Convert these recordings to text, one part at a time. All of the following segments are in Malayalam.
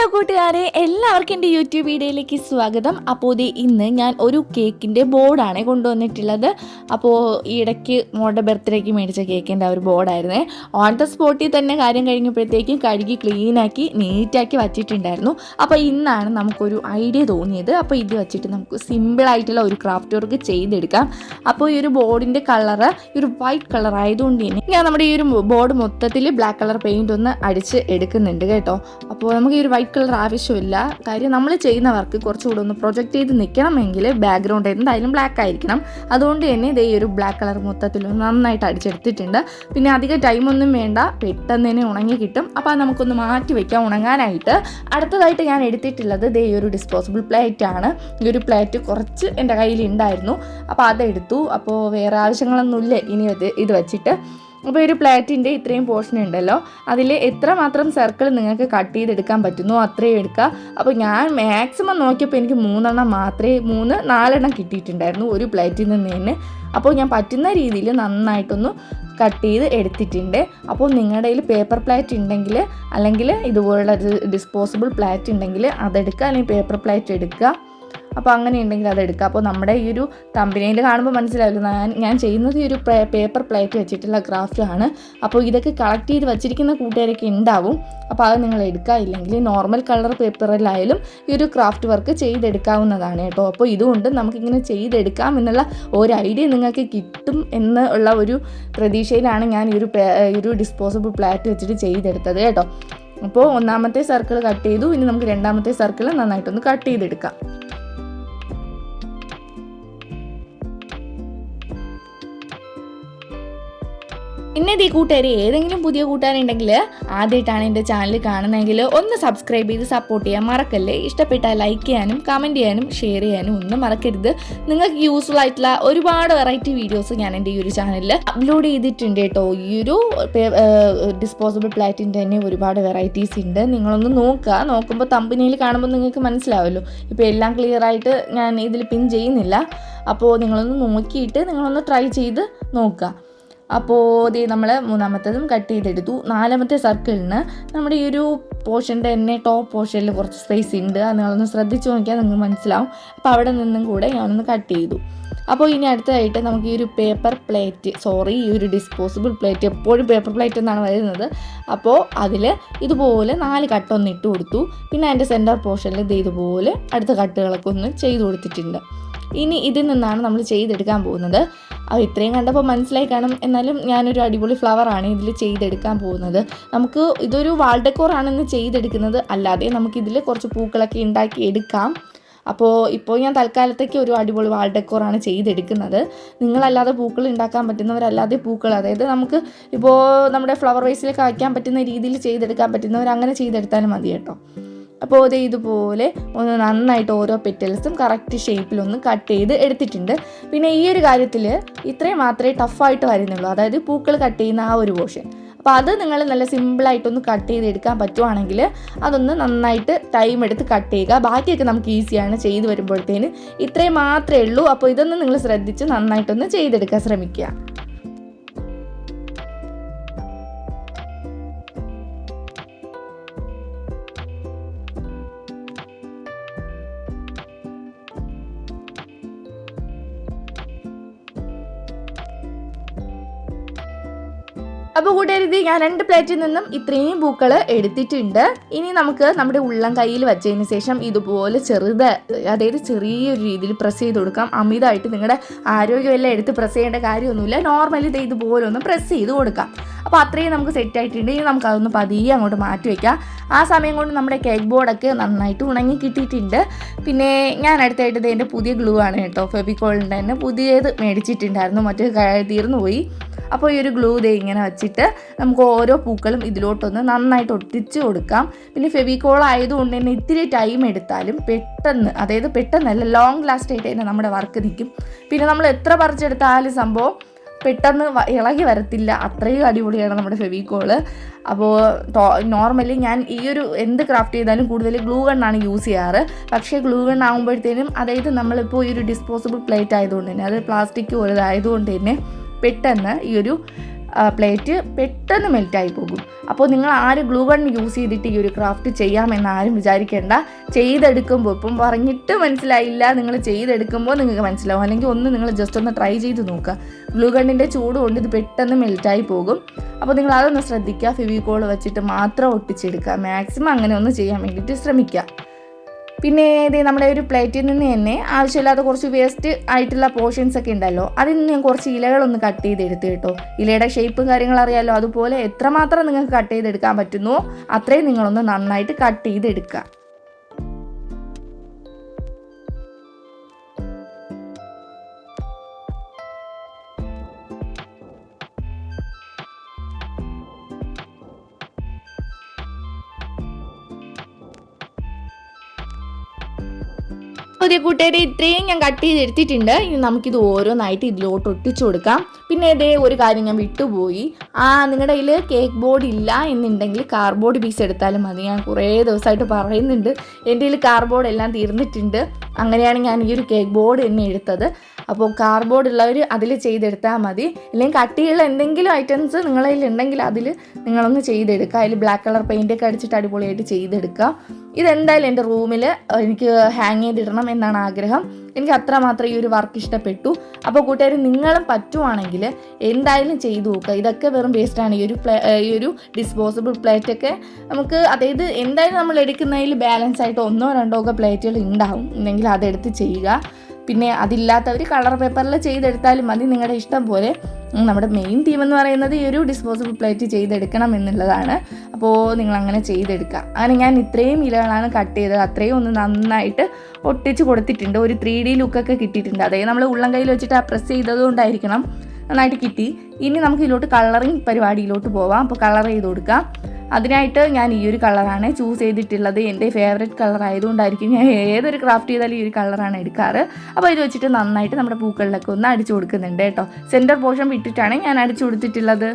ഹലോ കൂട്ടുകാരെ എല്ലാവർക്കും എന്റെ യൂട്യൂബ് വീഡിയോയിലേക്ക് സ്വാഗതം. അപ്പോൾ ഇത് ഇന്ന് ഞാൻ ഒരു കേക്കിന്റെ ബോർഡാണ് കൊണ്ടുവന്നിട്ടുള്ളത്. അപ്പോൾ ഇടയ്ക്ക് മോളുടെ ബർത്ത്ഡേക്ക് മേടിച്ച കേക്കിന്റെ ആ ഒരു ബോർഡായിരുന്നേ. ഓൺ ദ സ്പോട്ടിൽ തന്നെ കാര്യം കഴിഞ്ഞപ്പോഴത്തേക്കും കഴുകി ക്ലീനാക്കി നീറ്റാക്കി വച്ചിട്ടുണ്ടായിരുന്നു. അപ്പോൾ ഇന്നാണ് നമുക്കൊരു ഐഡിയ തോന്നിയത്. അപ്പോൾ ഇത് വെച്ചിട്ട് നമുക്ക് സിമ്പിളായിട്ടുള്ള ഒരു ക്രാഫ്റ്റ് വർക്ക് ചെയ്തെടുക്കാം. അപ്പോൾ ഈ ഒരു ബോർഡിന്റെ കളറ് ഈ ഒരു വൈറ്റ് കളർ ആയതുകൊണ്ട് തന്നെ ഞാൻ നമ്മുടെ ഈ ഒരു ബോർഡ് മൊത്തത്തിൽ ബ്ലാക്ക് കളർ പെയിന്റ് ഒന്ന് അടിച്ച് എടുക്കുന്നുണ്ട് കേട്ടോ. അപ്പോൾ നമുക്ക് ഈ ഒരു വൈറ്റ് കളർ ആവശ്യമില്ല. കാര്യം നമ്മൾ ചെയ്യുന്ന വർക്ക് കുറച്ചുകൂടെ ഒന്ന് പ്രൊജക്റ്റ് ചെയ്ത് നിൽക്കണമെങ്കിൽ ബാക്ക്ഗ്രൗണ്ട് എന്തായാലും ബ്ലാക്ക് ആയിരിക്കണം. അതുകൊണ്ട് തന്നെ ഇതേ ഒരു ബ്ലാക്ക് കളർ മൊത്തത്തിൽ നന്നായിട്ട് അടിച്ചെടുത്തിട്ടുണ്ട്. പിന്നെ അധികം ടൈമൊന്നും വേണ്ട. പെട്ടെന്ന് തന്നെ ഉണങ്ങി കിട്ടും. അപ്പോൾ നമുക്കൊന്ന് മാറ്റി വയ്ക്കാം ഉണങ്ങാനായിട്ട്. അടുത്തതായിട്ട് ഞാൻ എടുത്തിട്ടുള്ളത് ഇതേ ഒരു ഡിസ്പോസിബിൾ പ്ലേറ്റ് ആണ്. ഈ ഒരു പ്ലേറ്റ് കുറച്ച് എന്റെ കയ്യിൽ ഉണ്ടായിരുന്നു അപ്പോൾ അതെടുത്തു. അപ്പോൾ വേറെ ആവശ്യങ്ങളൊന്നുമില്ല. ഇനി ഇത് വെച്ചിട്ട്. അപ്പോൾ ഒരു പ്ലേറ്റിന്റെ ഇത്രയും പോർഷൻ ഉണ്ടല്ലോ. അതിൽ എത്ര മാത്രം സർക്കിൾ നിങ്ങൾക്ക് കട്ട് ചെയ്തെടുക്കാൻ പറ്റുന്നോ അത്രയും എടുക്കുക. അപ്പോൾ ഞാൻ മാക്സിമം നോക്കിയപ്പോൾ എനിക്ക് മൂന്നെണ്ണം മാത്രമേ മൂന്ന് നാലെണ്ണം കിട്ടിയിട്ടുണ്ടായിരുന്നു ഒരു പ്ലേറ്റിൽ നിന്ന് തന്നെ. അപ്പോൾ ഞാൻ പറ്റുന്ന രീതിയിൽ നന്നായിട്ടൊന്ന് കട്ട് ചെയ്ത് എടുത്തിട്ടുണ്ട്. അപ്പോൾ നിങ്ങളുടെ കയ്യിൽ പേപ്പർ പ്ലേറ്റ് ഉണ്ടെങ്കിൽ അല്ലെങ്കിൽ ഇതുപോലുള്ള ഡിസ്പോസിബിൾ പ്ലേറ്റ് ഉണ്ടെങ്കിൽ അതെടുക്കുക അല്ലെങ്കിൽ പേപ്പർ പ്ലേറ്റ് എടുക്കുക. അപ്പോൾ അങ്ങനെ ഉണ്ടെങ്കിൽ അത് എടുക്കുക അപ്പോൾ നമ്മുടെ ഈ ഒരു കമ്പനിയിൽ കാണുമ്പോൾ മനസ്സിലായല്ലോ ഞാൻ ഞാൻ ചെയ്യുന്നത് ഈ ഒരു പേപ്പർ പ്ലേറ്റ് വെച്ചിട്ടുള്ള ക്രാഫ്റ്റ് ആണ്. അപ്പോൾ ഇതൊക്കെ കളക്ട് ചെയ്ത് വെച്ചിരിക്കുന്ന കൂട്ടുകാരൊക്കെ ഉണ്ടാവും. അപ്പോൾ അത് നിങ്ങൾ എടുക്കുക. ഇല്ലെങ്കിൽ നോർമൽ കളർ പേപ്പറിലായാലും ഈ ഒരു ക്രാഫ്റ്റ് വർക്ക് ചെയ്തെടുക്കാവുന്നതാണ് കേട്ടോ. അപ്പോൾ ഇതുകൊണ്ട് നമുക്കിങ്ങനെ ചെയ്തെടുക്കാം എന്നുള്ള ഒരു ഐഡിയ നിങ്ങൾക്ക് കിട്ടും എന്നുള്ള ഒരു പ്രതീക്ഷയിലാണ് ഞാൻ ഈ ഒരു ഒരു ഡിസ്പോസിബിൾ പ്ലാറ്റ് വെച്ചിട്ട് ചെയ്തെടുത്തത് കേട്ടോ. അപ്പോൾ ഒന്നാമത്തെ സർക്കിൾ കട്ട് ചെയ്തു. ഇനി നമുക്ക് രണ്ടാമത്തെ സർക്കിൾ നന്നായിട്ടൊന്ന് കട്ട് ചെയ്തെടുക്കാം. പിന്നെ ഈ കൂട്ടുകാർ ഏതെങ്കിലും പുതിയ കൂട്ടുകാരുണ്ടെങ്കിൽ ആദ്യമായിട്ടാണ് എന്റെ ചാനൽ കാണുന്നതെങ്കിൽ ഒന്ന് സബ്സ്ക്രൈബ് ചെയ്ത് സപ്പോർട്ട് ചെയ്യാൻ മറക്കല്ലേ? ഇഷ്ടപ്പെട്ടാൽ ലൈക്ക് ചെയ്യാനും കമന്റ് ചെയ്യാനും ഷെയർ ചെയ്യാനും ഒന്നും മറക്കരുത്. നിങ്ങൾക്ക് യൂസ്ഫുൾ ആയിട്ടുള്ള ഒരുപാട് വെറൈറ്റി വീഡിയോസ് ഞാൻ എന്റെ ഈ ഒരു ചാനലിൽ അപ്ലോഡ് ചെയ്തിട്ടുണ്ട് കേട്ടോ. ഈ ഒരു ഡിസ്പോസിബിൾ പ്ലാറ്റിന്റെ തന്നെ ഒരുപാട് വെറൈറ്റീസ് ഉണ്ട്. നിങ്ങളൊന്ന് നോക്കുക. നോക്കുമ്പോൾ തമ്പനിയിൽ കാണുമ്പോൾ നിങ്ങൾക്ക് മനസ്സിലാവല്ലോ. ഇപ്പോൾ എല്ലാം ക്ലിയർ ആയിട്ട് ഞാൻ ഇതിൽ പിൻ ചെയ്യുന്നില്ല. അപ്പോൾ നിങ്ങളൊന്ന് നോക്കിയിട്ട് നിങ്ങളൊന്ന് ട്രൈ ചെയ്ത് നോക്കുക. അപ്പോൾ ഇത് നമ്മൾ മൂന്നാമത്തതും കട്ട് ചെയ്തെടുത്തു. നാലാമത്തെ സർക്കിളിന് നമ്മുടെ ഈ ഒരു പോർഷന്റെ തന്നെ ടോപ്പ് പോർഷനിൽ കുറച്ച് സ്പേസ് ഉണ്ട്. അത് നിങ്ങളൊന്ന് ശ്രദ്ധിച്ച് നോക്കിയാൽ നിങ്ങൾക്ക് മനസ്സിലാവും. അപ്പോൾ അവിടെ നിന്നും കൂടെ ഞാനൊന്ന് കട്ട് ചെയ്തു. അപ്പോൾ ഇനി അടുത്തതായിട്ട് നമുക്ക് ഈ ഒരു പേപ്പർ പ്ലേറ്റ് സോറി ഈ ഒരു ഡിസ്പോസിബിൾ പ്ലേറ്റ് എപ്പോഴും പേപ്പർ പ്ലേറ്റ് എന്നാണ് വരുന്നത് അപ്പോൾ അതിൽ ഇതുപോലെ നാല് കട്ടൊന്ന് ഇട്ട് കൊടുത്തു. പിന്നെ അതിന്റെ സെന്റർ പോർഷനിൽ ഇത് ഇതുപോലെ അടുത്ത കട്ടുകളൊക്കെ ഒന്ന് ചെയ്ത് കൊടുത്തിട്ടുണ്ട്. ഇനി ഇതിൽ നിന്നാണ് നമ്മൾ ചെയ്തെടുക്കാൻ പോകുന്നത്. അപ്പോൾ ഇത്രയും കണ്ടപ്പോൾ മനസ്സിലായി കാണും എന്നാലും ഞാനൊരു അടിപൊളി ഫ്ലവറാണ് ഇതിൽ ചെയ്തെടുക്കാൻ പോകുന്നത്. നമുക്ക് ഇതൊരു വാൾ ഡെക്കോർ ആണെന്ന് ചെയ്തെടുക്കുന്നത് അല്ലാതെ നമുക്കിതിൽ കുറച്ച് പൂക്കളൊക്കെ ഉണ്ടാക്കി എടുക്കാം. അപ്പോൾ ഇപ്പോൾ ഞാൻ തൽക്കാലത്തേക്ക് ഒരു അടിപൊളി വാൾ ഡെക്കോറാണ് ചെയ്തെടുക്കുന്നത്. നിങ്ങളല്ലാതെ പൂക്കൾ ഉണ്ടാക്കാൻ പറ്റുന്നവരല്ലാതെ പൂക്കൾ അതായത് നമുക്ക് ഇപ്പോൾ നമ്മുടെ ഫ്ലവർ വൈസിലൊക്കെ വയ്ക്കാൻ പറ്റുന്ന രീതിയിൽ ചെയ്തെടുക്കാൻ പറ്റുന്നവർ അങ്ങനെ ചെയ്തെടുത്താലും മതി കേട്ടോ. അപ്പോൾ ഇത് ഇതുപോലെ ഒന്ന് നന്നായിട്ട് ഓരോ പെറ്റൽസും കറക്റ്റ് ഷേപ്പിലൊന്ന് കട്ട് ചെയ്ത് എടുത്തിട്ടുണ്ട്. പിന്നെ ഈ ഒരു കാര്യത്തിൽ ഇത്രയും മാത്രമേ ടഫായിട്ട് വരുന്നുള്ളൂ. അതായത് പൂക്കൾ കട്ട് ചെയ്യുന്ന ആ ഒരു പോർഷൻ അപ്പോൾ അത് നിങ്ങൾ നല്ല സിമ്പിളായിട്ടൊന്ന് കട്ട് ചെയ്ത് എടുക്കാൻ പറ്റുവാണെങ്കിൽ അതൊന്ന് നന്നായിട്ട് ടൈം എടുത്ത് കട്ട് ചെയ്യുക. ബാക്കിയൊക്കെ നമുക്ക് ഈസിയാണ് ചെയ്ത് വരുമ്പോഴത്തേന്. ഇത്രയും മാത്രമേ ഉള്ളൂ. അപ്പോൾ ഇതൊന്ന് നിങ്ങൾ ശ്രദ്ധിച്ച് നന്നായിട്ടൊന്ന് ചെയ്തെടുക്കാൻ ശ്രമിക്കുക. അപ്പോൾ കൂട്ടുകാരി ഞാൻ രണ്ട് പ്ലേറ്റിൽ നിന്നും ഇത്രയും പൂക്കൾ എടുത്തിട്ടുണ്ട്. ഇനി നമുക്ക് നമ്മുടെ ഉള്ളം കയ്യിൽ വെച്ചതിന് ശേഷം ഇതുപോലെ ചെറുത് അതായത് ചെറിയൊരു രീതിയിൽ പ്രസ് ചെയ്ത് കൊടുക്കാം. അമിതമായിട്ട് നിങ്ങളുടെ ആരോഗ്യമെല്ലാം എടുത്ത് പ്രസ് ചെയ്യേണ്ട കാര്യമൊന്നുമില്ല. നോർമലി ഇത് ഇതുപോലെ ഒന്ന് പ്രസ് ചെയ്ത് കൊടുക്കാം. അപ്പോൾ അത്രയും നമുക്ക് സെറ്റ് ആയിട്ടുണ്ട്. ഇനി നമുക്ക് അതൊന്ന് പതിയെ അങ്ങോട്ട് മാറ്റി വയ്ക്കാം ആ സമയം കൊണ്ട് നമ്മുടെ കേക്ക് ബോർഡൊക്കെ നന്നായിട്ട് ഉണങ്ങി കിട്ടിയിട്ടുണ്ട്. പിന്നെ ഞാൻ അടുത്തായിട്ട് ഇത് എന്റെ പുതിയ ഗ്ലൂ ആണ് കേട്ടോ. ഫെബിക്കോളിന്റെ തന്നെ പുതിയത് മേടിച്ചിട്ടുണ്ടായിരുന്നു. മറ്റേ തീർന്നു പോയി അപ്പോൾ ഈ ഒരു ഗ്ലൂ ദേ ഇങ്ങനെ വെച്ചിട്ട് നമുക്ക് ഓരോ പൂക്കളും ഇതിലോട്ടൊന്ന് നന്നായിട്ട് ഒട്ടിച്ച് കൊടുക്കാം. പിന്നെ ഫെവിക്കോൾ ആയതുകൊണ്ട് തന്നെ ഇത്തിരി ടൈം എടുത്താലും പെട്ടെന്ന് അതായത് പെട്ടെന്നല്ല ലോങ് ലാസ്റ്റ് ആയിട്ട് തന്നെ നമ്മുടെ വർക്ക് നിൽക്കും. പിന്നെ നമ്മൾ എത്ര പറിച്ചെടുത്താലും സംഭവം പെട്ടെന്ന് ഇളകി വരത്തില്ല. അത്രയും അടിപൊളിയാണ് നമ്മുടെ ഫെവിക്കോൾ അപ്പോൾ നോർമലി ഞാൻ ഈ ഒരു എന്ത് ക്രാഫ്റ്റ് ചെയ്താലും കൂടുതൽ ഗ്ലൂ ഗണ്ണാണ് യൂസ് ചെയ്യാറ്. പക്ഷേ ഗ്ലൂ ഗൺ ആകുമ്പോഴത്തേനും അതായത് നമ്മളിപ്പോൾ ഈ ഒരു ഡിസ്പോസിബിൾ പ്ലേറ്റ് ആയതുകൊണ്ട് തന്നെ അത് പ്ലാസ്റ്റിക് പോലതായതുകൊണ്ട് തന്നെ പെട്ടെന്ന് ഈ ഒരു പ്ലേറ്റ് പെട്ടെന്ന് മെൽറ്റായി പോകും. അപ്പോൾ നിങ്ങൾ ആര് ഗ്ലൂ ഗൺ യൂസ് ചെയ്തിട്ട് ഈ ഒരു ക്രാഫ്റ്റ് ചെയ്യാമെന്ന് ആരും വിചാരിക്കേണ്ട. ചെയ്തെടുക്കുമ്പോൾ ഇപ്പം പറഞ്ഞിട്ട് മനസ്സിലായില്ല. നിങ്ങൾ ചെയ്തെടുക്കുമ്പോൾ നിങ്ങൾക്ക് മനസ്സിലാവും. അല്ലെങ്കിൽ ഒന്ന് നിങ്ങൾ ജസ്റ്റ് ഒന്ന് ട്രൈ ചെയ്ത് നോക്കുക. ഗ്ലൂ ഗണ്ണിന്റെ ചൂട് കൊണ്ട് ഇത് പെട്ടെന്ന് മെൽറ്റായി പോകും. അപ്പോൾ നിങ്ങൾ അതൊന്ന് ശ്രദ്ധിക്കുക. ഫെവിക്കോൾ വെച്ചിട്ട് മാത്രം ഒട്ടിച്ചെടുക്കുക. മാക്സിമം അങ്ങനെ ഒന്ന് ചെയ്യാൻ വേണ്ടിയിട്ട് ശ്രമിക്കുക. പിന്നെ ഇത് നമ്മുടെ ഒരു പ്ലേറ്റിൽ നിന്ന് തന്നെ ആവശ്യമില്ലാത്ത കുറച്ച് വേസ്റ്റ് ആയിട്ടുള്ള പോർഷൻസ് ഒക്കെ ഉണ്ടല്ലോ. അതിൽ നിന്ന് ഞാൻ കുറച്ച് ഇലകളൊന്ന് കട്ട് ചെയ്തെടുത്ത് കേട്ടോ. ഇലയുടെ ഷേപ്പും കാര്യങ്ങൾ അറിയാമല്ലോ അതുപോലെ എത്രമാത്രം നിങ്ങൾക്ക് കട്ട് ചെയ്തെടുക്കാൻ പറ്റുന്നു അത്രയും നിങ്ങളൊന്ന് നന്നായിട്ട് കട്ട് ചെയ്തെടുക്കുക. പുതിയ കൂട്ടുകാരെ ഇത്രയും ഞാൻ കട്ട് ചെയ്തെടുത്തിട്ടുണ്ട്. ഇനി നമുക്കിത് ഓരോന്നായിട്ട് ഇതിലോട്ട് ഒട്ടിച്ചു കൊടുക്കാം. പിന്നെ ഇതേ ഒരു കാര്യം ഞാൻ വിട്ടുപോയി. നിങ്ങളുടെ കയ്യിൽ കേക്ക് ബോർഡ് ഇല്ല എന്നുണ്ടെങ്കിൽ കാർബോർഡ് പീസ് എടുത്താലും മതി. ഞാൻ കുറേ ദിവസമായിട്ട് പറയുന്നുണ്ട്. എന്റെ കയ്യിൽ കാർബോർഡ് എല്ലാം തീർന്നിട്ടുണ്ട്. അങ്ങനെയാണ് ഞാൻ ഈ ഒരു കേക്ക് ബോർഡ് തന്നെ എടുത്തത്. അപ്പോൾ കാർബോർഡ് ഉള്ളവർ അതിൽ ചെയ്തെടുത്താൽ മതി. അല്ലെങ്കിൽ കട്ടിയുള്ള എന്തെങ്കിലും ഐറ്റംസ് നിങ്ങളുടെ കയ്യിൽ ഉണ്ടെങ്കിൽ അതിൽ നിങ്ങളൊന്ന് ചെയ്തെടുക്കുക. അതിൽ ബ്ലാക്ക് കളർ പെയിന്റ് ഒക്കെ അടിച്ചിട്ട് അടിപൊളിയായിട്ട് ചെയ്തെടുക്കുക. ഇതെന്തായാലും എന്റെ റൂമിൽ എനിക്ക് ഹാങ് ചെയ്തിടണം എന്നാണ് ആഗ്രഹം. എനിക്ക് അത്രമാത്രം ഈ ഒരു വർക്ക് ഇഷ്ടപ്പെട്ടു. അപ്പോൾ കൂട്ടുകാർ നിങ്ങളും പറ്റുവാണെങ്കിൽ എന്തായാലും ചെയ്തു നോക്കുക. ഇതൊക്കെ വെറും വേസ്റ്റാണ് ഈ ഒരു പ്ലേ ഈ ഒരു ഡിസ്പോസിബിൾ പ്ലേറ്റൊക്കെ നമുക്ക് അതായത് എന്തായാലും നമ്മൾ എടുക്കുന്നതിൽ ബാലൻസ് ആയിട്ട് ഒന്നോ രണ്ടോ ഒക്കെ പ്ലേറ്റുകൾ ഉണ്ടാവും. എന്നെങ്കിൽ അതെടുത്ത് ചെയ്യുക. പിന്നെ അതില്ലാത്തവർ കളർ പേപ്പറിൽ ചെയ്തെടുത്താലും മതി നിങ്ങളുടെ ഇഷ്ടം പോലെ. നമ്മുടെ മെയിൻ തീം എന്ന് പറയുന്നത് ഈ ഒരു ഡിസ്പോസിബിൾ പ്ലേറ്റ് ചെയ്തെടുക്കണം എന്നുള്ളതാണ്. അപ്പോൾ നിങ്ങൾ അങ്ങനെ ചെയ്തെടുക്കുക അങ്ങനെ ഞാൻ ഇത്രയും ഇലകളാണ് കട്ട് ചെയ്തത്. അത്രയും ഒന്ന് നന്നായിട്ട് ഒട്ടിച്ച് കൊടുത്തിട്ടുണ്ട്. ഒരു ത്രീ ഡി ലുക്കൊക്കെ കിട്ടിയിട്ടുണ്ട്. അതായത് നമ്മൾ ഉള്ളം കയ്യിൽ വെച്ചിട്ട് ആ പ്രസ് ചെയ്തത് കൊണ്ടായിരിക്കണം നന്നായിട്ട് കിട്ടി. ഇനി നമുക്ക് ഇതിലോട്ട് കളറിങ് പരിപാടിയിലോട്ട് പോവാം. അപ്പോൾ കളർ ചെയ്ത് കൊടുക്കാം. അതിനായിട്ട് ഞാൻ ഈ ഒരു കളറാണ് ചൂസ് ചെയ്തിട്ടുള്ളത്. എന്റെ ഫേവറേറ്റ് കളർ ആയതുകൊണ്ടായിരിക്കും ഞാൻ ഏതൊരു ക്രാഫ്റ്റ് ചെയ്താലും ഈ ഒരു കളറാണ് എടുക്കാറ്. അപ്പോൾ ഇത് വെച്ചിട്ട് നന്നായിട്ട് നമ്മുടെ പൂക്കളിലൊക്കെ ഒന്ന് അടിച്ചു കൊടുക്കുന്നുണ്ട് കേട്ടോ. സെന്റർ പോർഷൻ വിട്ടിട്ടാണ് ഞാൻ അടിച്ചു കൊടുത്തിട്ടുള്ളത്.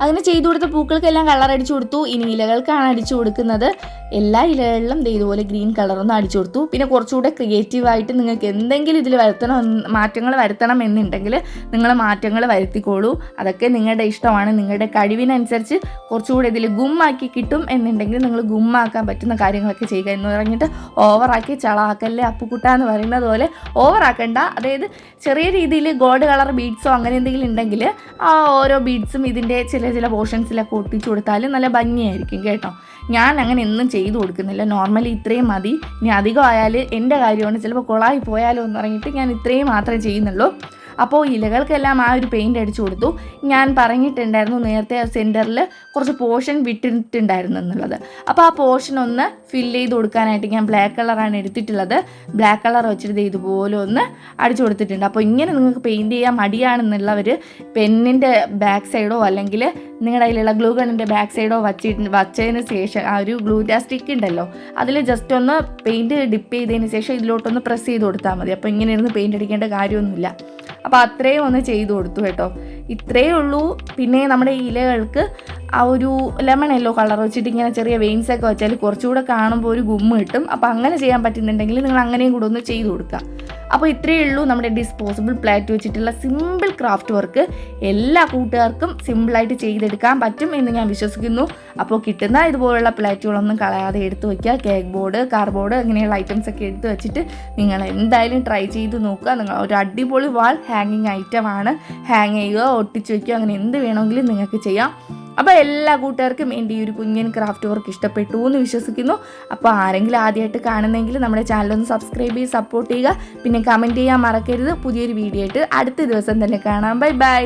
അങ്ങനെ ചെയ്തു കൊടുത്ത പൂക്കൾക്കെല്ലാം കളർ അടിച്ചു കൊടുത്തു. ഇനി ഇലകൾക്കാണ് അടിച്ചു കൊടുക്കുന്നത്. എല്ലാ ഇലകളിലും ഇതുപോലെ ഗ്രീൻ കളറൊന്നും അടിച്ചു കൊടുത്തു. പിന്നെ കുറച്ചുകൂടെ ക്രിയേറ്റീവായിട്ട് നിങ്ങൾക്ക് എന്തെങ്കിലും ഇതിൽ വരുത്തണം മാറ്റങ്ങൾ വരുത്തണം എന്നുണ്ടെങ്കിൽ നിങ്ങൾ മാറ്റങ്ങൾ വരുത്തിക്കോളൂ. അതൊക്കെ നിങ്ങളുടെ ഇഷ്ടമാണ്. നിങ്ങളുടെ കഴിവിനനുസരിച്ച് കുറച്ചുകൂടെ ഇതിൽ ഗുമ്മാക്കി കിട്ടും എന്നുണ്ടെങ്കിൽ നിങ്ങൾ ഗുമ്മാക്കാൻ പറ്റുന്ന കാര്യങ്ങളൊക്കെ ചെയ്യുക എന്ന് പറഞ്ഞിട്ട് ഓവറാക്കി ചളാക്കല്ലേ അപ്പുക്കുട്ട എന്ന് പറയുന്നത് പോലെ ഓവറാക്കണ്ട. അതായത് ചെറിയ രീതിയിൽ ഗോൾഡ് കളർ ബീഡ്സോ അങ്ങനെ എന്തെങ്കിലും ഉണ്ടെങ്കിൽ ആ ഓരോ ബീഡ്സും ഇതിന്റെ ചില ചില പോർഷൻസിലൊക്കെ ഒട്ടിച്ചു കൊടുത്താൽ നല്ല ഭംഗിയായിരിക്കും കേട്ടോ. ഞാൻ അങ്ങനെ എന്നും ചെയ്തു കൊടുക്കുന്നില്ല. നോർമലി ഇത്രയും മതി. ഇനി അധികം ആയാൽ എന്റെ കാര്യമാണ്. ചിലപ്പോൾ കൊളായി പോയാലോ എന്ന് പറഞ്ഞിട്ട് ഞാൻ ഇത്രയും മാത്രമേ ചെയ്യുന്നുള്ളൂ. അപ്പോൾ ഇലകൾക്കെല്ലാം ആ ഒരു പെയിന്റ് അടിച്ചു കൊടുത്തു. ഞാൻ പറഞ്ഞിട്ടുണ്ടായിരുന്നു നേരത്തെ സെന്ററിൽ കുറച്ച് പോർഷൻ വിട്ടിട്ടുണ്ടായിരുന്നു എന്നുള്ളത്. അപ്പോൾ ആ പോർഷൻ ഒന്ന് ഫില്ല് ചെയ്ത് കൊടുക്കാനായിട്ട് ഞാൻ ബ്ലാക്ക് കളറാണ് എടുത്തിട്ടുള്ളത്. ബ്ലാക്ക് കളർ വെച്ചിട്ട് ഇതുപോലെ ഒന്ന് അടിച്ചു കൊടുത്തിട്ടുണ്ട്. അപ്പോൾ ഇങ്ങനെ നിങ്ങൾക്ക് പെയിന്റ് ചെയ്യാൻ മടിയാണെന്നുള്ളവർ പെന്നിന്റെ ബാക്ക് സൈഡോ അല്ലെങ്കിൽ നിങ്ങളുടെ കയ്യിലുള്ള ഗ്ലൂ ഗണ്ണിന്റെ ബാക്ക് സൈഡോ വച്ചിട്ട് വച്ചതിന് ശേഷം ആ ഒരു ഗ്ലൂ സ്റ്റിക്ക് ഉണ്ടല്ലോ അതിൽ ജസ്റ്റ് ഒന്ന് പെയിന്റ് ഡിപ്പ് ചെയ്തതിന് ശേഷം ഇതിലോട്ടൊന്ന് പ്രസ് ചെയ്ത് കൊടുത്താൽ മതി. അപ്പോൾ ഇങ്ങനെ ഇരുന്ന് പെയിന്റ് അടിക്കേണ്ട കാര്യമൊന്നുമില്ല. അപ്പോൾ അത്രയും ഒന്ന് ചെയ്തു കൊടുത്തു കേട്ടോ. ഇത്രയേ ഉള്ളൂ. പിന്നെ നമ്മുടെ ഇലകൾക്ക് ആ ഒരു ലെമൺ യെല്ലോ കളർ വെച്ചിട്ട് ഇങ്ങനെ ചെറിയ വെയിൻസ് ഒക്കെ വെച്ചാൽ കുറച്ചുകൂടെ കാണുമ്പോൾ ഒരു ഗുമ്മ കിട്ടും. അപ്പോൾ അങ്ങനെ ചെയ്യാൻ പറ്റുന്നുണ്ടെങ്കിൽ നിങ്ങൾ അങ്ങനെയും കൂടെ ഒന്ന് ചെയ്തു കൊടുക്കുക. അപ്പോൾ ഇത്രയേ ഉള്ളൂ നമ്മുടെ ഡിസ്പോസിബിൾ പ്ലേറ്റ് വെച്ചിട്ടുള്ള സിമ്പിൾ ക്രാഫ്റ്റ് വർക്ക്. എല്ലാ കൂട്ടുകാർക്കും സിമ്പിളായിട്ട് ചെയ്തെടുക്കാൻ പറ്റും എന്ന് ഞാൻ വിശ്വസിക്കുന്നു. അപ്പോൾ കിട്ടുന്ന ഇതുപോലുള്ള പ്ലേറ്റുകളൊന്നും കളയാതെ എടുത്ത് വയ്ക്കുക. കേക്ക് ബോർഡ് കാർബോർഡ് അങ്ങനെയുള്ള ഐറ്റംസ് ഒക്കെ എടുത്ത് വെച്ചിട്ട് നിങ്ങൾ എന്തായാലും ട്രൈ ചെയ്ത് നോക്കുക. നിങ്ങൾ ഒരു അടിപൊളി വാൾ ഹാങ്ങിങ് ആണ്. ഹാങ് ചെയ്യുക ഒട്ടിച്ച് വയ്ക്കുക അങ്ങനെ എന്ത് വേണമെങ്കിലും നിങ്ങൾക്ക് ചെയ്യാം. അപ്പോൾ എല്ലാ കൂട്ടുകാർക്കും എന്റെ ഈ ഒരു കുഞ്ഞൻ ക്രാഫ്റ്റ് വർക്ക് ഇഷ്ടപ്പെട്ടു എന്ന് വിശ്വസിക്കുന്നു. അപ്പോൾ ആരെങ്കിലും ആദ്യമായിട്ട് കാണുന്നെങ്കിൽ നമ്മുടെ ചാനൽ ഒന്ന് സബ്സ്ക്രൈബ് ചെയ്ത് സപ്പോർട്ട് ചെയ്യുക. പിന്നെ കമന്റ് ചെയ്യാൻ മറക്കരുത്. പുതിയൊരു വീഡിയോ ആയിട്ട് അടുത്ത ദിവസം തന്നെ കാണാം. Bye bye